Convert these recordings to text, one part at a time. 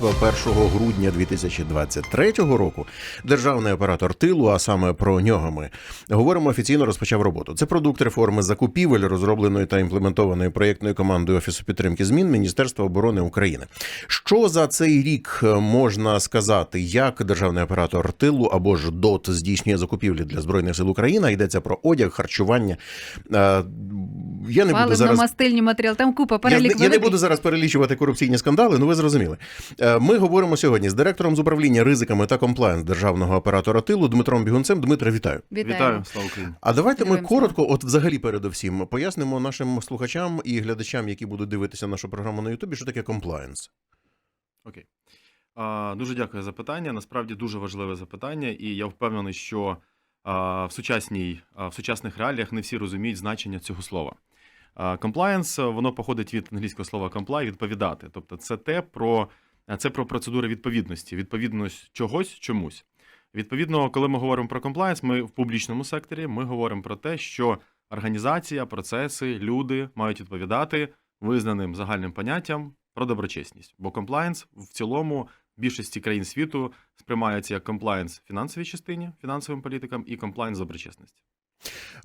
битва 1 грудня 2023 року. Державний оператор тилу, а саме про нього ми говоримо, офіційно розпочав роботу. Це продукт реформи закупівель, розробленої та імплементованої проєктною командою Офісу підтримки змін Міністерства оборони України. Що за цей рік е, можна сказати, як державний оператор тилу або ж ДОТ здійснює закупівлі для збройних сил України? Йдеться про одяг, харчування. Е, Я не буду зараз Паливно-мастильні матеріали, там купа я, перелік не- я не буду зараз перелічувати корупційні скандали, ну ви зрозуміли. Е, Ми говоримо сьогодні з директором з управління ризиками та комплаєнс державного оператора тилу Дмитром Бігунцем. Дмитре, вітаю. Вітаю. Вітаю, слава Україні. А давайте ми коротко, от взагалі передовсім, пояснимо нашим слухачам і глядачам, які будуть дивитися нашу програму на Ютубі, що таке комплаєнс. Окей. А, дуже дякую за питання. Насправді дуже важливе запитання, і я впевнений, що а, в, сучасній, а, в сучасних реаліях не всі розуміють значення цього слова. Комплаєнс воно походить від англійського слова comply, відповідати. Тобто, це те про це про процедури відповідності, відповідність чогось чомусь. Відповідно, коли ми говоримо про комплаєнс, ми в публічному секторі ми говоримо про те, що організація, процеси, люди мають відповідати визнаним загальним поняттям про доброчесність. Бо комплаєнс в цілому в більшості країн світу сприймається як комплаєнс фінансовій частині, фінансовим політикам і комплаєнс доброчесності.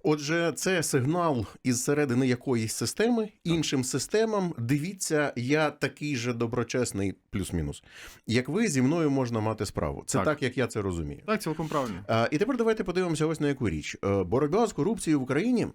Отже, це сигнал із середини якоїсь системи іншим системам. Дивіться, я такий же доброчесний, плюс-мінус. Як ви зі мною можна мати справу. Це так, Так. як я це розумію. Так, цілком правильно. І тепер давайте подивимося ось на яку річ. Е, Боротьба з корупцією в Україні.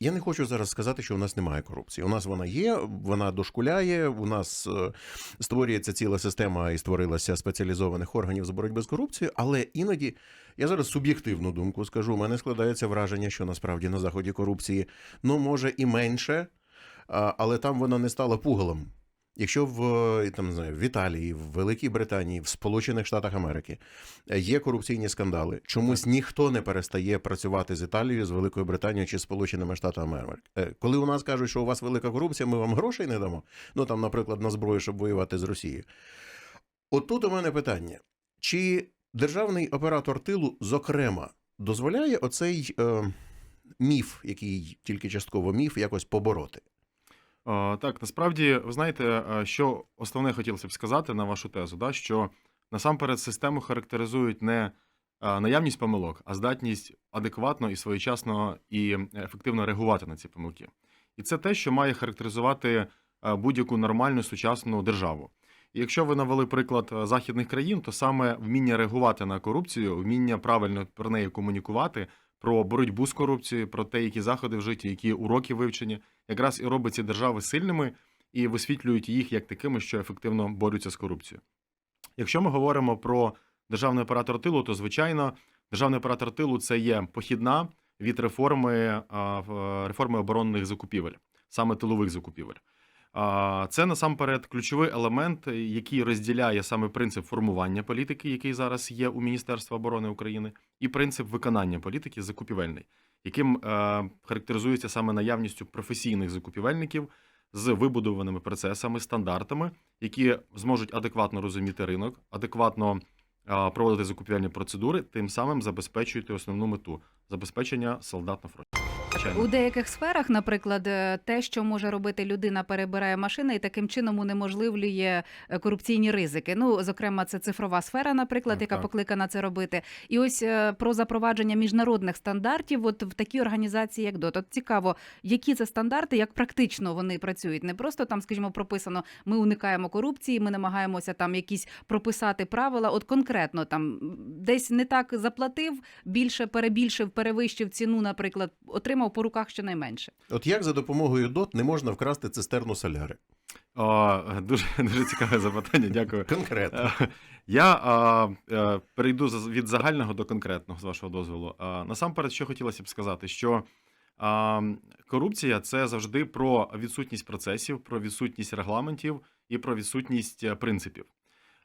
Я не хочу зараз сказати, що у нас немає корупції. У нас вона є, вона дошкуляє. У нас е, створюється ціла система і створилася спеціалізованих органів з боротьби з корупцією. Але іноді я зараз суб'єктивну думку скажу. У мене складається враження, що насправді на заході корупції ну може і менше, але там вона не стала пугалом. Якщо в е, там не знаю, в Італії, в Великій Британії, в Сполучених Штатах Америки е, є корупційні скандали, чомусь ніхто не перестає працювати з Італією, з Великою Британією чи Сполученими Штатами Америки. Е, Коли у нас кажуть, що у вас велика корупція, ми вам грошей не дамо. Ну там, наприклад, на зброю, щоб воювати з Росією. От тут у мене питання: чи державний оператор тилу, зокрема, дозволяє оцей е, міф, який тільки частково міф, якось побороти? А, Так, насправді, ви знаєте, що основне хотілося б сказати на вашу тезу, да, що насамперед систему характеризують не наявність помилок, а здатність адекватно і своєчасно і ефективно реагувати на ці помилки. І це те, що має характеризувати будь-яку нормальну сучасну державу. І якщо ви навели приклад західних країн, то саме вміння реагувати на корупцію, вміння правильно про неї комунікувати, про боротьбу з корупцією, про те, які заходи вжиті, які уроки вивчені, якраз і робить ці держави сильними і висвітлюють їх як такими, що ефективно борються з корупцією. Якщо ми говоримо про державний оператор тилу, то звичайно державний оператор тилу це є похідна від реформи, реформи оборонних закупівель, саме тилових закупівель. Це насамперед ключовий елемент, який розділяє саме принцип формування політики, який зараз є у Міністерства оборони України, і принцип виконання політики закупівельний, яким е, характеризується саме наявністю професійних закупівельників з вибудованими процесами, стандартами, які зможуть адекватно розуміти ринок, адекватно е, проводити закупівельні процедури, тим самим забезпечують основну мету забезпечення солдат на фронті. Звичайно. У деяких сферах, наприклад, е, те, що може робити людина, перебирає машини і таким чином унеможливлює е, корупційні ризики. Ну, зокрема, це цифрова сфера, наприклад, Так, яка так. покликана це робити. І ось е, про запровадження міжнародних стандартів, от в такій організації, як ДОТ. От цікаво, які це стандарти, як практично вони працюють. Не просто там, скажімо, прописано, ми уникаємо корупції, ми намагаємося там якісь прописати правила. От конкретно там десь не так заплатив, більше перебільшив, перевищив ціну, наприклад, отримав по руках щонайменше. От як за допомогою ДОТ не можна вкрасти цистерну соляри? О, дуже, дуже цікаве запитання. Дякую. Конкретно. Е, Я а, е, перейду від загального до конкретного, з вашого дозволу. А, насамперед, що хотілося б сказати, що а, корупція це завжди про відсутність процесів, про відсутність регламентів і про відсутність е, принципів.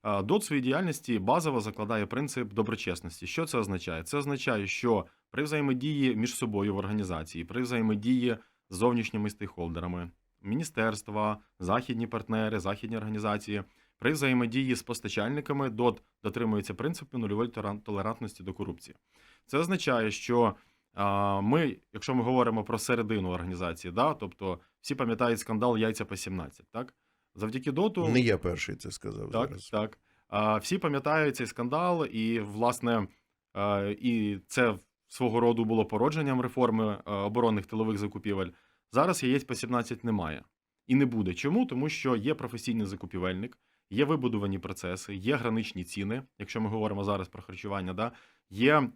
А, ДОТ в своїй діяльності базово закладає принцип доброчесності. Що це означає? Це означає, що при взаємодії між собою в організації, при взаємодії з зовнішніми стейкхолдерами, міністерства, західні партнери, західні організації. При взаємодії з постачальниками ДОТ дотримується принципу нульової толерантності до корупції. Це означає, що ми, якщо ми говоримо про середину організації, да, тобто всі пам'ятають скандал яйця по 17, так? Завдяки доту Не я перший це сказав так, зараз. так. Всі пам'ятають цей скандал, і, власне, і це свого роду було породженням реформи оборонних тилових закупівель. Зараз яєць по 17 немає. І не буде. Чому? Тому що є професійний закупівельник, є вибудовані процеси, є граничні ціни, якщо ми говоримо зараз про харчування, да? є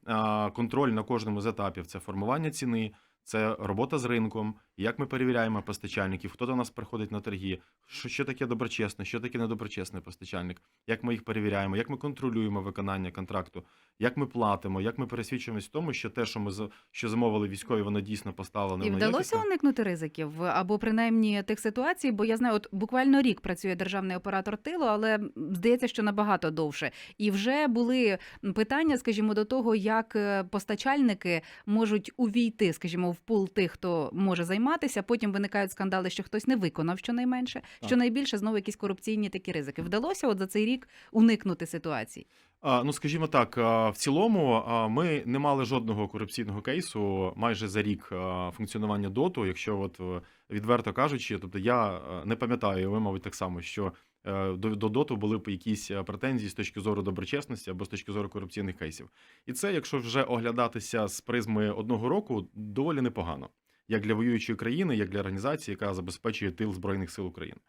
контроль на кожному з етапів. Це формування ціни, це робота з ринком, як ми перевіряємо постачальників, хто до нас приходить на торги, що, що таке доброчесне, що таке недоброчесний постачальник, як ми їх перевіряємо, як ми контролюємо виконання контракту, як ми платимо, як ми пересвідчуємось в тому, що те, що ми що замовили військові, воно дійсно поставлено І вдалося уникнути ризиків? Або принаймні тих ситуацій, бо я знаю, от буквально рік працює державний оператор тилу, але здається, що набагато довше. І вже були питання, скажімо, до того, як е, постачальники можуть увійти, скажімо, в пул тих, хто може займатися. Потім виникають скандали, що хтось не виконав щонайменше. Так. Що найбільше знову якісь корупційні такі ризики. Вдалося от за цей рік уникнути ситуацій. А, ну, скажімо так, в цілому ми не мали жодного корупційного кейсу майже за рік функціонування доту. Якщо от е, відверто кажучи, тобто я е, не пам'ятаю, ви, мабуть, так само, що е, до, до доту були б якісь претензії з точки зору доброчесності або з точки зору корупційних кейсів. І це, якщо вже оглядатися з призми одного року, доволі непогано, як для воюючої країни, як для організації, яка забезпечує тил збройних сил України.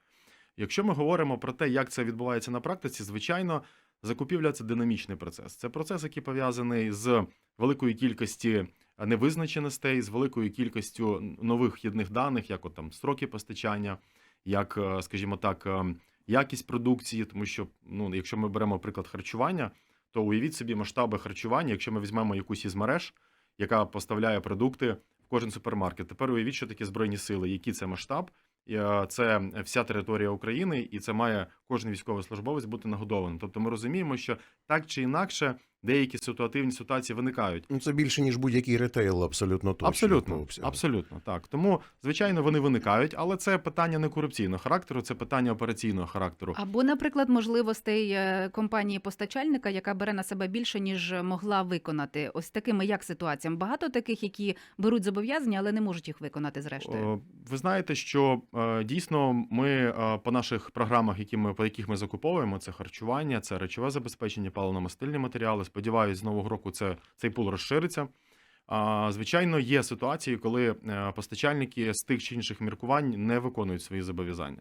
Якщо ми говоримо про те, як це відбувається на практиці, звичайно. Закупівля це динамічний процес. Це процес, який пов'язаний з великою кількості невизначеностей, з великою кількістю нових вхідних даних, як от там строки постачання, як, е, скажімо так, е, якість продукції. Тому що, ну, якщо ми беремо приклад харчування, то уявіть собі масштаби харчування, якщо ми візьмемо якусь із мереж, яка поставляє продукти кожен супермаркет. Тепер уявіть, що такі збройні сили, які це масштаб. Е, Це вся територія України, і це має кожен військовослужбовець бути нагодований. Тобто ми розуміємо, що так чи інакше деякі ситуативні ситуації виникають. Ну, це більше, ніж будь-який ретейл, абсолютно точно. Абсолютно, абсолютно так. Тому, звичайно, вони виникають, але це питання не корупційного характеру, це питання операційного характеру. Або, наприклад, можливостей е, компанії постачальника, яка бере на себе більше, ніж могла виконати. Ось такими як ситуаціям. Багато таких, які беруть зобов'язання, але не можуть їх виконати зрештою. Ви знаєте, що е, дійсно ми е, по наших програмах, які ми по яких ми закуповуємо, це харчування, це речове забезпечення, паливно-мастильні матеріали. Сподіваюсь, з нового року це цей пул розшириться. А, Звичайно, є ситуації, коли е, постачальники з тих чи інших міркувань не виконують свої зобов'язання.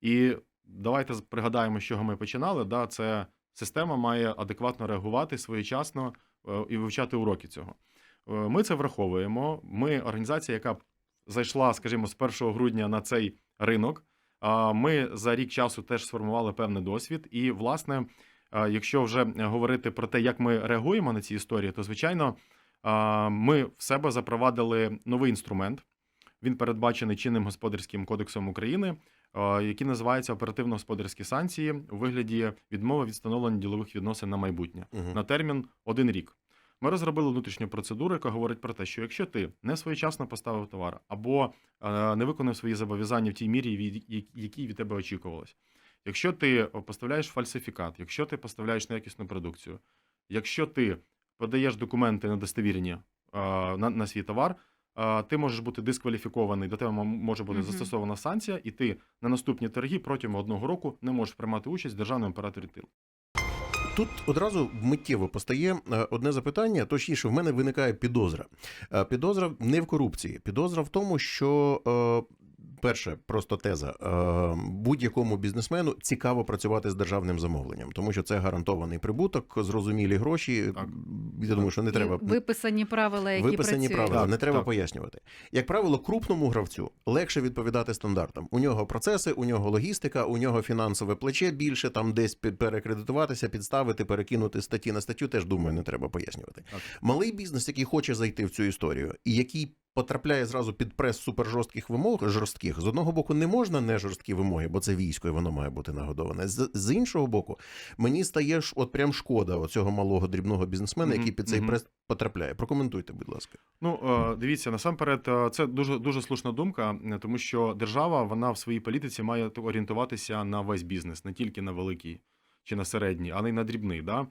І давайте пригадаємо, з чого ми починали. Да, це система має адекватно реагувати своєчасно е, і вивчати уроки цього. Е, Ми це враховуємо. Ми організація, яка зайшла, скажімо, з 1 грудня на цей ринок. Ми за рік часу теж сформували певний досвід. І, власне, якщо вже говорити про те, як ми реагуємо на ці історії, то звичайно ми в себе запровадили новий інструмент. Він передбачений чинним господарським кодексом України, який називається оперативно-господарські санкції у вигляді відмови від встановлення ділових відносин на майбутнє Мгм. на термін один рік. Ми розробили внутрішню процедуру, яка говорить про те, що якщо ти не своєчасно поставив товар або не виконав свої зобов'язання в тій мірі, які від тебе очікувалось, якщо ти поставляєш фальсифікат, якщо ти поставляєш неякісну продукцію, якщо ти подаєш документи недостовірні е, на, на свій товар, е, ти можеш бути дискваліфікований, до тебе може бути Мгм. застосована санкція, і ти на наступні торги протягом одного року не можеш приймати участь в державному операторі тил. Тут одразу миттєво постає е, одне запитання, точніше, в мене виникає підозра. Е, Підозра не в корупції, підозра в тому, що. Перше, просто теза. Е, Будь-якому бізнесмену цікаво працювати з державним замовленням, тому що це гарантований прибуток, зрозумілі гроші. Так. Я думаю, що не І треба виписані правила, які виписані працюють. правила, Так, не треба так. пояснювати. Як правило, крупному гравцю легше відповідати стандартам. У нього процеси, у нього логістика, у нього фінансове плече більше, там десь перекредитуватися, підставити, перекинути статті на статтю. Теж думаю, не треба пояснювати. Так. Малий бізнес, який хоче зайти в цю історію, і який. Потрапляє зразу під прес супержорстких вимог жорстких. З одного боку, не можна не жорсткі вимоги, бо це військо, і воно має бути нагодоване. З, з іншого боку, мені стає ж от прям шкода оцього малого дрібного бізнесмена, Мгм, який під цей прес потрапляє. Прокоментуйте, будь ласка. Ну, е, дивіться, насамперед, е, це дуже дуже слушна думка, е, тому що держава вона в своїй політиці має орієнтуватися на весь бізнес, не тільки на великий чи на середній, але й на дрібний. Да?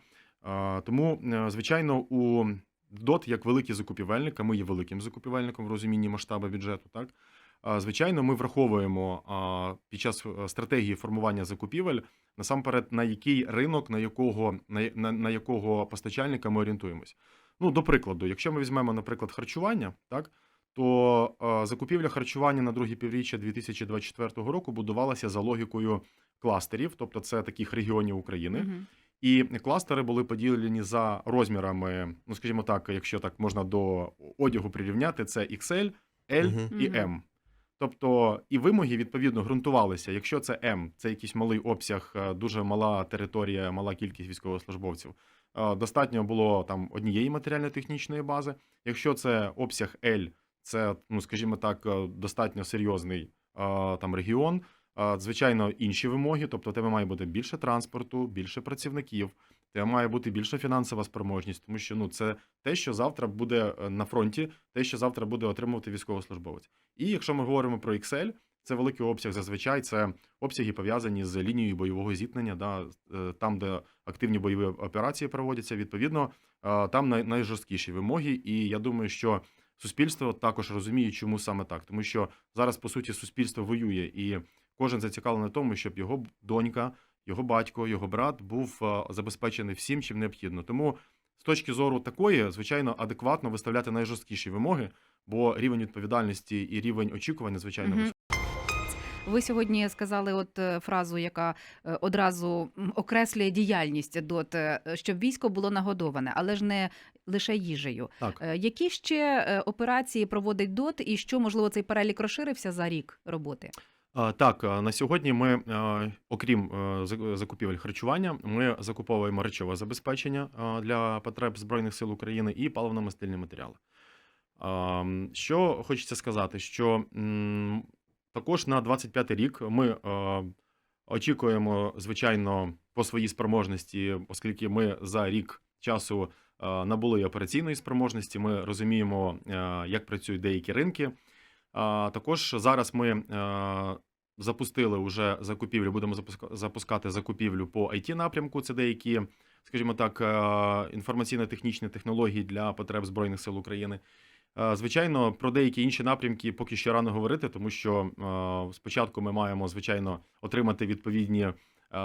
Тому, звичайно, у ДОТ як великий закупівельник, а ми є великим закупівельником в розумінні масштабу бюджету, так звичайно, ми враховуємо під час е, стратегії формування закупівель насамперед на який ринок, на якого на, на, на якого постачальника ми орієнтуємось. Ну, до прикладу, якщо ми візьмемо, наприклад, харчування, так то е, закупівля харчування на друге півріччя 2024 року будувалася за логікою кластерів, тобто це таких регіонів України. Мгм. І кластери були поділені за розмірами, ну скажімо так, якщо так можна до одягу прирівняти, це XL, L Мгм. і. M. Тобто і вимоги відповідно ґрунтувалися. Якщо це М, це якийсь малий обсяг, е, дуже мала територія, мала кількість військовослужбовців. е, Достатньо було там однієї матеріально-технічної бази. Якщо це обсяг L, це, ну скажімо так, е, достатньо серйозний там регіон. Звичайно, інші вимоги, тобто тебе має бути більше транспорту, більше працівників, тебе має бути більша фінансова спроможність, тому що ну це те, що завтра буде е, на фронті, те, що завтра буде отримувати військовослужбовець. І якщо ми говоримо про Excel, це великий обсяг зазвичай, це обсяги пов'язані з лінією бойового зіткнення, да, е, там, де активні бойові операції проводяться, відповідно, там найжорсткіші вимоги. І я думаю, що суспільство також розуміє, чому саме так. Тому що зараз, по суті, суспільство воює, і кожен зацікавлений в тому, щоб його донька, його батько, його брат був е, забезпечений всім, чим необхідно. Тому з точки зору такої, звичайно, адекватно виставляти найжорсткіші вимоги, бо рівень відповідальності і рівень очікування, звичайно, високий. Ви сьогодні сказали от е, фразу, яка е, одразу окреслює діяльність ДОТ, щоб військо було нагодоване, але ж не лише їжею. Так. Які ще операції проводить ДОТ, і що можливо цей перелік розширився за рік роботи? Так, на сьогодні ми, окрім закупівель харчування, ми закуповуємо речове забезпечення для потреб Збройних сил України і паливно-мастильні матеріали. Що хочеться сказати, що також на 25 рік ми очікуємо, звичайно, по своїй спроможності, оскільки ми за рік часу набули операційної спроможності, ми розуміємо, як працюють деякі ринки. Також зараз ми е, запустили вже закупівлю, будемо запуска- запускати закупівлю по it напрямку. Це деякі, скажімо так, е, інформаційно-технічні технології для потреб Збройних сил України. Е, Звичайно, про деякі інші напрямки поки що рано говорити, тому що спочатку ми маємо, звичайно, отримати відповідні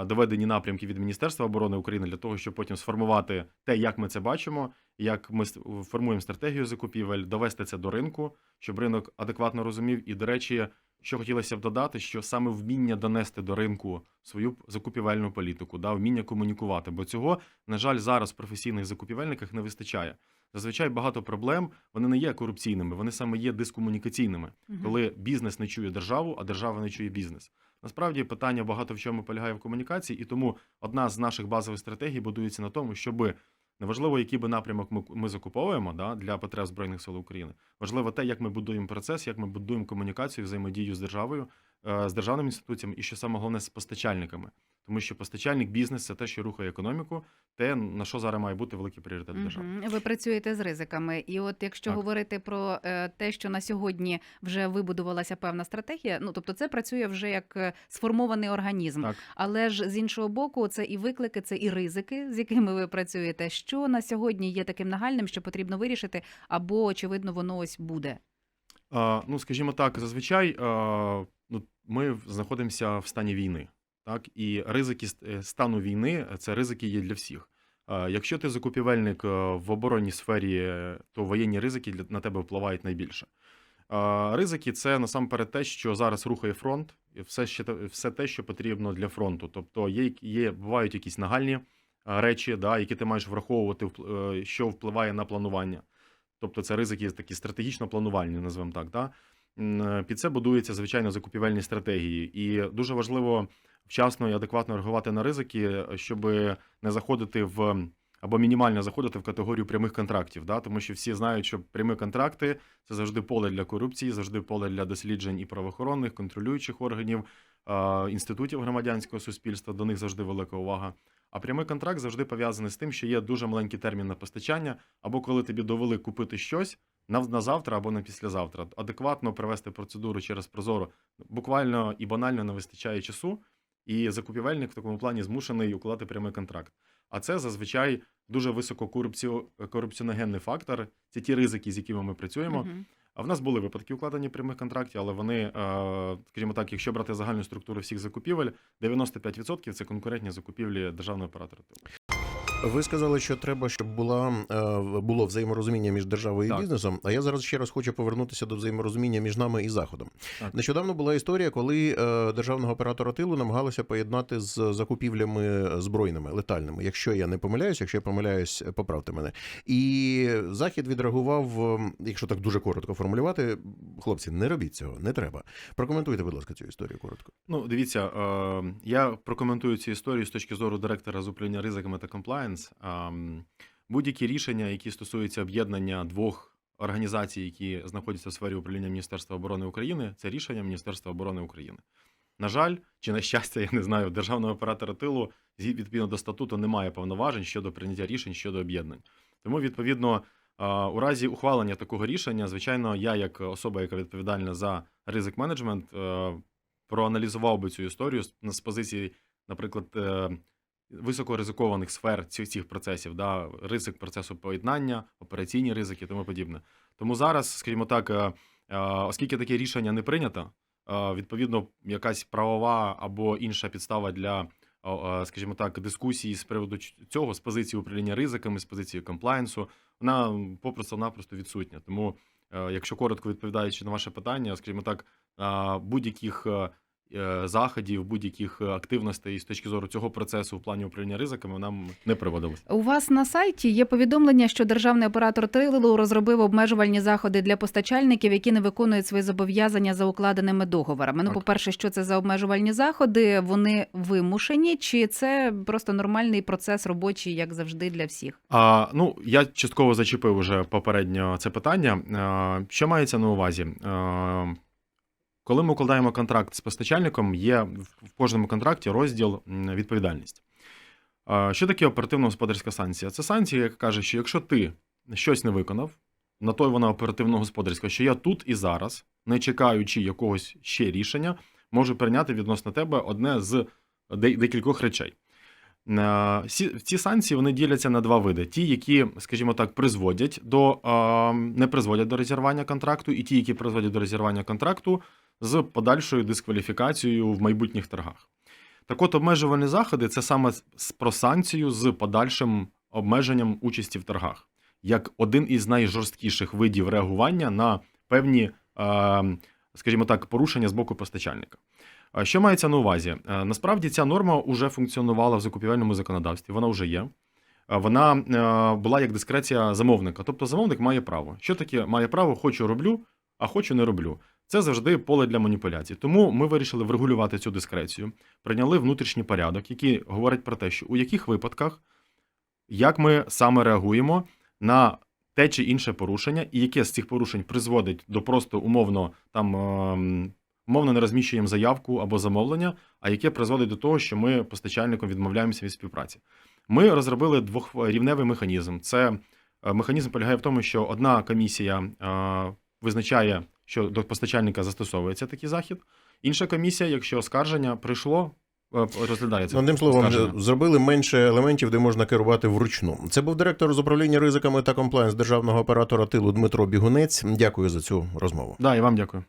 доведені напрямки від Міністерства оборони України для того, щоб потім сформувати те, як ми це бачимо, як ми формуємо стратегію закупівель, довести це до ринку, щоб ринок адекватно розумів. І, до речі, що хотілося б додати, що саме вміння донести до ринку свою закупівельну політику, да, вміння комунікувати, бо цього, на жаль, зараз в професійних закупівельниках не вистачає. Зазвичай багато проблем вони не є корупційними, вони саме є дискомунікаційними, Мгм. коли бізнес не чує державу, а держава не чує бізнес. Насправді питання багато в чому полягає в комунікації, і тому одна з наших базових стратегій будується на тому, щоб неважливо, який би напрямок ми, ми закуповуємо да, для потреб Збройних сил України. Важливо те, як ми будуємо процес, як ми будуємо комунікацію, взаємодію з державою, е, з державними інституціями, і що саме головне з постачальниками. Тому що постачальник бізнес це те, що рухає економіку, те на що зараз має бути великий пріоритет держави. Ви працюєте з ризиками, і от якщо Так. говорити про е, те, що на сьогодні вже вибудувалася певна стратегія, ну тобто це працює вже як е, сформований організм. Так. Але ж з іншого боку, це і виклики, це і ризики, з якими ви працюєте. Що на сьогодні є таким нагальним, що потрібно вирішити, або очевидно, воно ось буде. Ну, скажімо так, зазвичай ну, ми знаходимося в стані війни. Так? І ризики е, стану війни це ризики є для всіх. Якщо ти закупівельник е, в оборонній сфері, е, то воєнні ризики на тебе впливають найбільше. Ризики це насамперед те, що зараз рухає фронт, і все, ще, все те, що потрібно для фронту. Тобто є, є, бувають якісь нагальні речі, да, які ти маєш враховувати, е, що впливає на планування. Тобто це ризики такі стратегічно планувальні, назвемо так. Да? Е, Під це будуються, звичайно, закупівельні стратегії. І дуже важливо вчасно і адекватно реагувати на ризики, щоб не заходити в або мінімально заходити в категорію прямих контрактів. Да? Тому що всі знають, що прямі контракти це завжди поле для корупції, завжди поле для досліджень і правоохоронних, контролюючих органів, інститутів громадянського суспільства. До них завжди велика увага. А прямий контракт завжди пов'язаний з тим, що є дуже маленький термін на постачання, або коли тобі довели купити щось на завтра або на післязавтра. Адекватно провести процедуру через Прозоро буквально і банально не вистачає часу, і закупівельник в такому плані змушений укладати прямий контракт. А це зазвичай дуже висококорупціоногенний фактор. Це ті ризики, з якими ми працюємо. А в нас були випадки укладення прямих контрактів, але вони, е, скажімо так, якщо брати загальну структуру всіх закупівель, 95% це конкурентні закупівлі державного оператора. Ви сказали, що треба, щоб була е, було взаєморозуміння між державою і Так. бізнесом. А я зараз ще раз хочу повернутися до взаєморозуміння між нами і заходом. Так. Нещодавно була історія, коли е, державного оператора тилу намагалися поєднати з закупівлями збройними летальними. Якщо я не помиляюсь, якщо я помиляюсь, поправте мене. І захід відреагував, е, якщо так дуже коротко формулювати, хлопці, не робіть цього, не треба. Прокоментуйте, будь ласка, цю історію коротко. Ну, дивіться, я прокоментую цю історію з точки зору директора з управління ризиками та комплаєнс. Ем, Будь-які рішення, які стосуються об'єднання двох організацій, які знаходяться в сфері управління Міністерства оборони України, це рішення Міністерства оборони України. На жаль, чи на щастя, я не знаю, державного оператора тилу відповідно до статуту немає повноважень щодо прийняття рішень щодо об'єднань. Тому, відповідно, у разі ухвалення такого рішення, звичайно, я, як особа, яка відповідальна за ризик менеджмент, е, проаналізував би цю історію з, з позиції, наприклад, е, високоризикованих сфер цих, цих процесів, да, ризик процесу поєднання, операційні ризики і тому подібне. Тому зараз, скажімо так, е, е, оскільки таке рішення не прийнято, е, відповідно, якась правова або інша підстава для, скажімо так, дискусії з приводу цього, з позиції управління ризиками, з позиції комплаєнсу, вона попросту-напросто відсутня. Тому, якщо коротко відповідаючи на ваше питання, скажімо так, будь-яких заходів, будь-яких е, активностей з точки зору цього процесу в плані управління ризиками нам не проводилось. У вас на сайті є повідомлення, що державний оператор тилу розробив обмежувальні заходи для постачальників, які не виконують свої зобов'язання за укладеними договорами. Ну, по-перше, що це за обмежувальні заходи? Вони вимушені, чи це просто нормальний процес робочий, як завжди, для всіх? А, ну, я частково зачепив уже попередньо це питання. А, що мається на увазі? А, коли ми укладаємо контракт з постачальником, є в кожному контракті розділ відповідальність. Що таке оперативно-господарська санкція? Це санкція, яка каже, що якщо ти щось не виконав, на той вона оперативно-господарська, що я тут і зараз, не чекаючи якогось ще рішення, можу прийняти відносно тебе одне з декількох речей. Ці, ці санкції вони діляться на два види: ті, які, скажімо так, призводять до не призводять до розірвання контракту, і ті, які призводять до розірвання контракту з подальшою дискваліфікацією в майбутніх торгах. Так от обмежувальні заходи це саме про санкцію з подальшим обмеженням участі в торгах, як один із найжорсткіших видів реагування на певні, е, скажімо так, порушення з боку постачальника. Що мається на увазі? Е, Насправді ця норма вже функціонувала в закупівельному законодавстві, вона вже є. Е, Вона е, була як дискреція замовника. Тобто замовник має право. Що таке має право, хочу роблю, а хочу не роблю. Це завжди поле для маніпуляцій. Тому ми вирішили врегулювати цю дискрецію, прийняли внутрішній порядок, який говорить про те, що у яких випадках, як ми саме реагуємо на те чи інше порушення, і яке з цих порушень призводить до просто умовно там ем, умовно не розміщуємо заявку або замовлення, а яке призводить до того, що ми постачальником відмовляємося від співпраці. Ми розробили двохрівневий механізм. Це е, механізм полягає в тому, що одна комісія е, визначає, що до постачальника застосовується такий захід. Інша комісія, якщо оскарження прийшло, Розглядається. Одним словом, оскарження. зробили менше елементів, де можна керувати вручну. Це був директор з управління ризиками та комплаєнс державного оператора тилу Дмитро Бігунець. Дякую за цю розмову. Да, і вам дякую.